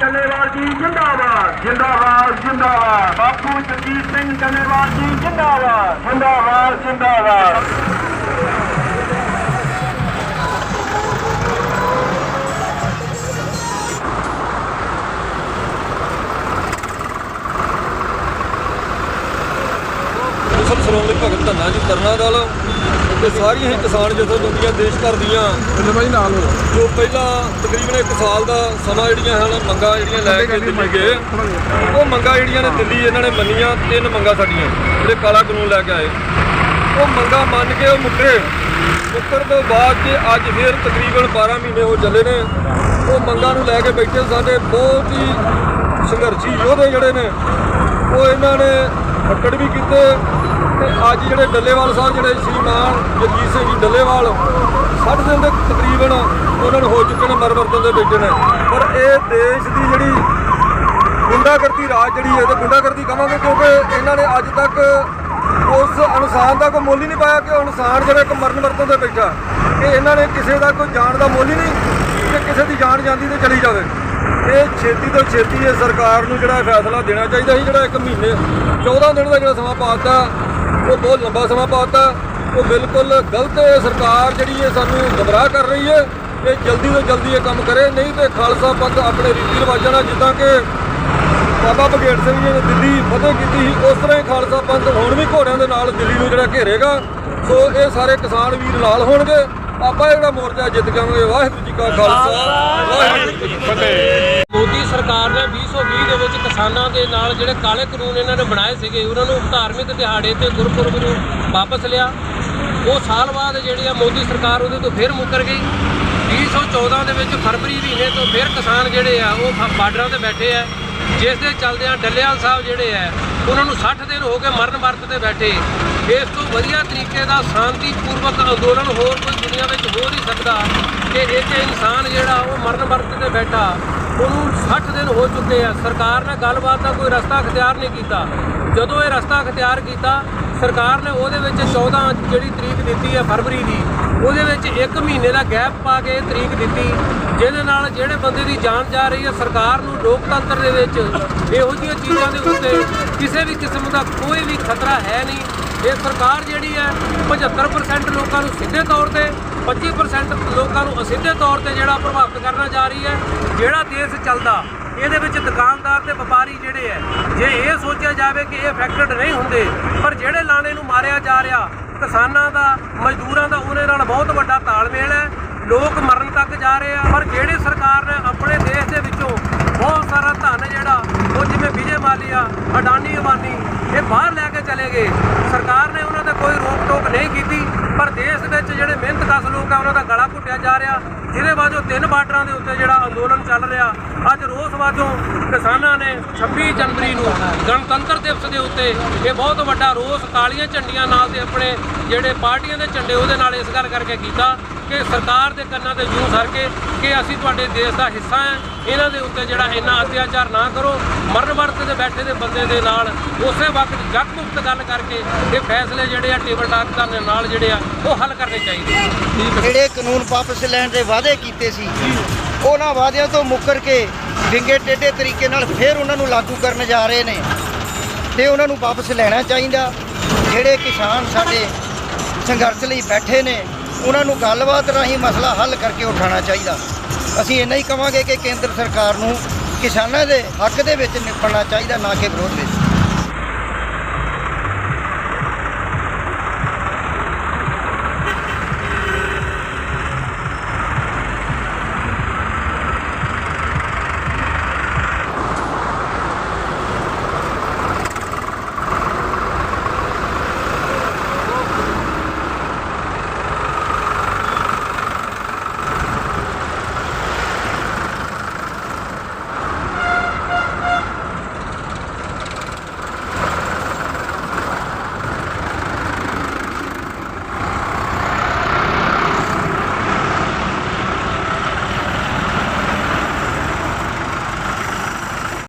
ਡੱਲੇਵਾਲ ਜੀ ਜਿੰਦਾਬਾਦ ਜਿੰਦਾਬਾਦ ਜਿੰਦਾਬਾਦ। ਬਾਪੂ ਜਗਜੀਤ ਸਿੰਘ ਡੱਲੇਵਾਲ ਜੀ ਜਿੰਦਾਬਾਦ ਜਿੰਦਾਬਾਦ ਜਿੰਦਾਬਾਦ। ਸ਼੍ਰੋਮਣੀ ਭਗਤ ਧੰਨਾ ਜੀ ਤਰਨਾ ਦਲ ਤੇ ਸਾਰੀਆਂ ਹੀ ਕਿਸਾਨ ਜਥੇਬੰਦੀਆਂ ਦੇਸ਼ ਭਰ ਦੀਆਂ ਭਾਈ ਨਾਲ ਹੋ ਜੋ ਪਹਿਲਾਂ ਤਕਰੀਬਨ 1 ਸਾਲ ਦਾ ਸਮਾਂ ਜਿਹੜੀਆਂ ਹਨ ਮੰਗਾਂ ਜਿਹੜੀਆਂ ਲੈ ਕੇ ਦਿੱਲੀ ਗਏ ਉਹ ਮੰਗਾਂ ਜਿਹੜੀਆਂ ਨੇ ਦਿੱਲੀ ਇਹਨਾਂ ਨੇ ਮੰਨੀਆਂ ਤਿੰਨ ਮੰਗਾਂ ਸਾਡੀਆਂ ਜਿਹੜੇ ਕਾਲਾ ਕਾਨੂੰਨ ਲੈ ਕੇ ਆਏ। ਉਹ ਮੰਗਾਂ ਮੰਨ ਕੇ ਉਹ ਮੁੱਕਰੇ। ਮੁੱਕਰ ਤੋਂ ਬਾਅਦ ਜੇ ਅੱਜ ਫਿਰ ਤਕਰੀਬਨ 12 ਮਹੀਨੇ ਹੋ ਚੱਲੇ ਨੇ ਉਹ ਮੰਗਾਂ ਨੂੰ ਲੈ ਕੇ ਬੈਠੇ ਸਾਡੇ ਬਹੁਤ ਹੀ ਸੰਘਰਸ਼ੀ ਯੋਧੇ ਜਿਹੜੇ ਨੇ ਉਹ ਇਹਨਾਂ ਨੇ ਫੱਟੜ ਵੀ ਕੀਤੇ ਤੇ ਅੱਜ ਜਿਹੜੇ ਡੱਲੇਵਾਲ ਸਾਹਿਬ, ਜਿਹੜੇ ਸ਼੍ਰੀਮਾਨ ਜਗਜੀਤ ਸਿੰਘ ਜੀ ਡੱਲੇਵਾਲ 60 ਦਿਨ ਦੇ ਤਕਰੀਬਨ ਉਹਨਾਂ ਨੂੰ ਹੋ ਚੁੱਕੇ ਨੇ ਮਰਮਰਤਨ ਦੇ ਵਿੱਚ ਨੇ। ਪਰ ਇਹ ਦੇਸ਼ ਦੀ ਜਿਹੜੀ ਗੁੰਡਾਗਰਦੀ, ਰਾਜ ਜਿਹੜੀ ਹੈ ਤੇ ਗੁੰਡਾਗਰਦੀ ਕਹਾਂਗੇ ਕਿਉਂਕਿ ਇਹਨਾਂ ਨੇ ਅੱਜ ਤੱਕ ਉਸ ਇਨਸਾਨ ਦਾ ਕੋਈ ਮੁੱਲ ਹੀ ਨਹੀਂ ਪਾਇਆ ਕਿ ਉਹ ਇਨਸਾਨ ਜਿਹੜਾ ਇੱਕ ਮਰਨ ਵਰਤੋਂ ਤੇ ਬੈਠਾ। ਕਿ ਇਹਨਾਂ ਨੇ ਕਿਸੇ ਦਾ ਕੋਈ ਜਾਨ ਦਾ ਮੁੱਲ ਹੀ ਨਹੀਂ ਕਿ ਕਿਸੇ ਦੀ ਜਾਨ ਜਾਂਦੀ ਤੇ ਚਲੀ ਜਾਵੇ। ਇਹ ਛੇਤੀ ਤੋਂ ਛੇਤੀ ਇਹ ਸਰਕਾਰ ਨੂੰ ਜਿਹੜਾ ਫੈਸਲਾ ਦੇਣਾ ਚਾਹੀਦਾ ਸੀ, ਜਿਹੜਾ ਇੱਕ ਮਹੀਨੇ 14 ਦਿਨ ਦਾ ਜਿਹੜਾ ਸਮਾਂ ਪਾਤਾ ਉਹ ਬਹੁਤ ਲੰਬਾ ਸਮਾਂ ਪਾਤਾ ਉਹ ਬਿਲਕੁਲ ਗਲਤ ਹੈ, ਸਰਕਾਰ ਜਿਹੜੀ ਹੈ ਸਾਨੂੰ ਗਮਰਾਹ ਕਰ ਰਹੀ ਹੈ। ਇਹ ਜਲਦੀ ਤੋਂ ਜਲਦੀ ਇਹ ਕੰਮ ਕਰੇ। ਨਹੀਂ ਤੇ ਖਾਲਸਾ ਪੰਥ ਆਪਣੇ ਰੀਤੀ ਰਿਵਾਜਾਂ ਨਾਲ ਜਿੱਦਾਂ ਕਿ ਬਾਬਾ ਬਗੇੜ ਸਿੰਘ ਜੀ ਨੇ ਦਿੱਲੀ ਫਤਿਹ ਕੀਤੀ ਸੀ, ਉਸ ਤਰ੍ਹਾਂ ਹੀ ਖਾਲਸਾ ਪੰਥ ਹੁਣ ਵੀ ਘੋੜਿਆਂ ਦੇ ਨਾਲ ਦਿੱਲੀ ਨੂੰ ਜਿਹੜਾ ਘੇਰੇਗਾ। ਸੋ ਇਹ ਸਾਰੇ ਕਿਸਾਨ ਵੀਰ ਨਾਲ ਹੋਣਗੇ। ਆਪਾਂ ਜਿਹੜਾ ਮੋਰਚਾ ਜਿੱਤ ਕੇ ਵਾਹਿਗੁਰੂ ਜੀ ਕਾ ਖਾਲਸਾ, ਵਾਹਿਗੁਰੂ ਜੀ ਕੀ ਫਤਿਹ। ਮੋਦੀ ਸਰਕਾਰ ਨੇ 2020 ਦੇ ਵਿੱਚ ਕਿਸਾਨਾਂ ਦੇ ਨਾਲ ਜਿਹੜੇ ਕਾਲੇ ਕਾਨੂੰਨ ਇਹਨਾਂ ਨੇ ਬਣਾਏ ਸੀਗੇ, ਉਹਨਾਂ ਨੂੰ ਧਾਰਮਿਕ ਦਿਹਾੜੇ ਤੇ ਗੁਰਪੁਰਬ ਨੂੰ ਵਾਪਸ ਲਿਆ। ਉਹ ਸਾਲ ਬਾਅਦ ਜਿਹੜੀ ਆ ਮੋਦੀ ਸਰਕਾਰ ਉਹਦੇ ਤੋਂ ਫਿਰ ਮੁੱਕਰ ਗਈ। 2014 ਦੇ ਵਿੱਚ ਫਰਵਰੀ ਮਹੀਨੇ ਤੋਂ ਫਿਰ ਕਿਸਾਨ ਜਿਹੜੇ ਆ, ਉਹ ਖ- ਬਾਰਡਰਾਂ ਤੇ ਬੈਠੇ ਆ। ਜਿਸ ਦੇ ਚੱਲਦਿਆਂ ਡੱਲੇਵਾਲ ਸਾਹਿਬ ਜਿਹੜੇ ਆ ਉਹਨਾਂ ਨੂੰ 60 ਦਿਨ ਹੋ ਗਏ ਮਰਨ ਵਰਤ ਤੇ ਬੈਠੇ। ਇਸ ਤੋਂ ਵਧੀਆ ਤਰੀਕੇ ਦਾ ਸ਼ਾਂਤੀਪੂਰਵਕ ਅੰਦੋਲਨ ਹੋਰ ਕੋਈ ਦੁਨੀਆ ਵਿੱਚ ਹੋ ਨਹੀਂ ਸਕਦਾ ਕਿ ਇੱਕ ਇਨਸਾਨ ਜਿਹੜਾ ਉਹ ਮਰਨ ਵਰਤ ਤੇ ਬੈਠਾ, ਉਹਨੂੰ 60 ਦਿਨ ਹੋ ਚੁੱਕੇ ਆ। ਸਰਕਾਰ ਨੇ ਗੱਲਬਾਤ ਦਾ ਕੋਈ ਰਸਤਾ ਅਖਤਿਆਰ ਨਹੀਂ ਕੀਤਾ। ਜਦੋਂ ਇਹ ਰਸਤਾ ਅਖਤਿਆਰ ਕੀਤਾ ਸਰਕਾਰ ਨੇ ਉਹਦੇ ਵਿੱਚ 14 ਜਿਹੜੀ ਤਰੀਕ ਦਿੱਤੀ ਹੈ ਫਰਵਰੀ ਦੀ, ਉਹਦੇ ਵਿੱਚ 1 ਮਹੀਨੇ ਦਾ ਗੈਪ ਪਾ ਕੇ ਤਰੀਕ ਦਿੱਤੀ, ਜਿਹਦੇ ਨਾਲ ਜਿਹੜੇ ਬੰਦੇ ਦੀ ਜਾਨ ਜਾ ਰਹੀ ਹੈ ਸਰਕਾਰ ਨੂੰ ਲੋਕਤੰਤਰ ਦੇ ਵਿੱਚ ਇਹੋ ਜਿਹੀਆਂ ਚੀਜ਼ਾਂ ਦੇ ਉੱਤੇ ਕਿਸੇ ਵੀ ਕਿਸਮ ਦਾ ਕੋਈ ਵੀ ਖਤਰਾ ਹੈ ਨਹੀਂ। ਇਹ ਸਰਕਾਰ ਜਿਹੜੀ ਹੈ 75% ਲੋਕਾਂ ਨੂੰ ਸਿੱਧੇ ਤੌਰ ਤੇ 25% ਲੋਕਾਂ ਨੂੰ ਅਸਿੱਧੇ ਤੌਰ ਤੇ ਜਿਹੜਾ ਪ੍ਰਭਾਵਿਤ ਕਰਨਾ ਜਾ ਰਹੀ ਹੈ, ਜਿਹੜਾ ਦੇਸ਼ ਚੱਲਦਾ, ਇਹਦੇ ਵਿੱਚ ਦੁਕਾਨਦਾਰ ਤੇ ਵਪਾਰੀ ਜਿਹੜੇ ਹੈ, ਜੇ ਇਹ ਸੋਚਿਆ ਜਾਵੇ ਕਿ ਇਹ ਫੈਕਟਡ ਨਹੀਂ ਹੁੰਦੇ, ਪਰ ਜਿਹੜੇ ਲਾਣੇ ਨੂੰ ਮਾਰਿਆ ਜਾ ਰਿਹਾ, ਕਿਸਾਨਾਂ ਦਾ, ਮਜ਼ਦੂਰਾਂ ਦਾ, ਉਹਦੇ ਨਾਲ ਬਹੁਤ ਵੱਡਾ ਤਾਲਮੇਲ ਹੈ, ਲੋਕ ਮਰਨ ਤੱਕ ਜਾ ਰਹੇ ਆ, ਪਰ ਜਿਹੜੀ ਸਰਕਾਰ ਨੇ ਆਪਣੇ ਦੇਸ਼ ਦੇ ਵਿੱਚੋਂ ਬਹੁਤ ਸਾਰਾ ਧਨ ਜਿਹੜਾ, ਉਹ ਜਿਵੇਂ ਵਿਜੇ ਮਾਲੀਆ, ਅਡਾਨੀ ਅਬਾਨੀ, ਇਹ ਬਾਹਰ ਲੈ ਕੇ ਚਲੇ ਗਏ ਸਰਕਾਰ ਨੇ ਉਹਨਾਂ ਤੇ ਕੋਈ ਰੋਕ ਟੋਕ ਨਹੀਂ ਕੀਤੀ ਪਰ ਦੇਸ਼ ਵਿੱਚ ਜਿਹੜੇ ਮਿਹਨਤਕਸ਼ ਲੋਕ ਉਹਨਾਂ ਦਾ ਗਲਾ ਘੁੱਟਿਆ ਜਾ ਰਿਹਾ। ਜਿਹਦੇ ਵਜੋਂ ਤਿੰਨ ਬਾਰਡਰਾਂ ਦੇ ਉੱਤੇ ਜਿਹੜਾ ਅੰਦੋਲਨ ਚੱਲ ਰਿਹਾ। ਅੱਜ ਰੋਸ ਵਜੋਂ ਕਿਸਾਨਾਂ ਨੇ 26 ਜਨਵਰੀ ਨੂੰ ਗਣਤੰਤਰ ਦਿਵਸ ਦੇ ਉੱਤੇ ਇਹ ਬਹੁਤ ਵੱਡਾ ਰੋਸ ਕਾਲੀਆਂ ਝੰਡੀਆਂ ਨਾਲ ਤੇ ਆਪਣੇ ਜਿਹੜੇ ਪਾਰਟੀਆਂ ਦੇ ਝੰਡੇ ਉਹਦੇ ਨਾਲ ਇਸ ਗੱਲ ਕਰਕੇ ਕੀਤਾ ਕਿ ਸਰਕਾਰ ਦੇ ਕੰਨਾਂ ਤੇ ਜੂੰ ਸਰ ਕੇ ਕਿ ਅਸੀਂ ਤੁਹਾਡੇ ਦੇਸ਼ ਦਾ ਹਿੱਸਾ ਹਾਂ। ਇਹਨਾਂ ਦੇ ਉੱਤੇ ਜਿਹੜਾ ਇੰਨਾ ਅਤਿਆਚਾਰ ਨਾ ਕਰੋ, ਮਰਨ ਵਰਤ ਤੇ ਬੈਠੇ ਦੇ ਬੰਦੇ ਦੇ ਨਾਲ ਉਸੇ ਵਕਤ ਜਗਮੁਕਤ ਗੱਲ ਕਰਕੇ ਇਹ ਫੈਸਲੇ ਜਿਹੜੇ ਆ ਟੇਬਲ ਟਾਕ ਕਰਨ ਨਾਲ ਜਿਹੜੇ ਆ, ਉਹ ਹੱਲ ਕਰਨੇ ਚਾਹੀਦੇ ਜਿਹੜੇ ਕਾਨੂੰਨ ਵਾਪਸ ਲੈਣ ਦੇ ਵਾਅਦੇ ਕੀਤੇ ਸੀ, ਉਹਨਾਂ ਵਾਅਦਿਆਂ ਤੋਂ ਮੁੱਕਰ ਕੇ ਵਿੰਗੇ ਟੇਢੇ ਤਰੀਕੇ ਨਾਲ ਫਿਰ ਉਹਨਾਂ ਨੂੰ ਲਾਗੂ ਕਰਨ ਜਾ ਰਹੇ ਨੇ ਤੇ ਉਹਨਾਂ ਨੂੰ ਵਾਪਸ ਲੈਣਾ ਚਾਹੀਦਾ। ਜਿਹੜੇ ਕਿਸਾਨ ਸਾਡੇ ਸੰਘਰਸ਼ ਲਈ ਬੈਠੇ ਨੇ, ਉਹਨਾਂ ਨੂੰ ਗੱਲਬਾਤ ਰਾਹੀਂ ਮਸਲਾ ਹੱਲ ਕਰਕੇ ਉਠਾਉਣਾ ਚਾਹੀਦਾ। ਅਸੀਂ ਇੰਨਾ ਹੀ ਕਵਾਂਗੇ ਕਿ ਕੇਂਦਰ ਸਰਕਾਰ ਨੂੰ ਕਿਸਾਨਾਂ ਦੇ ਹੱਕ ਦੇ ਵਿੱਚ ਨਿਪਟਣਾ ਚਾਹੀਦਾ, ਨਾ ਕਿ ਵਿਰੋਧ ਵਿੱਚ।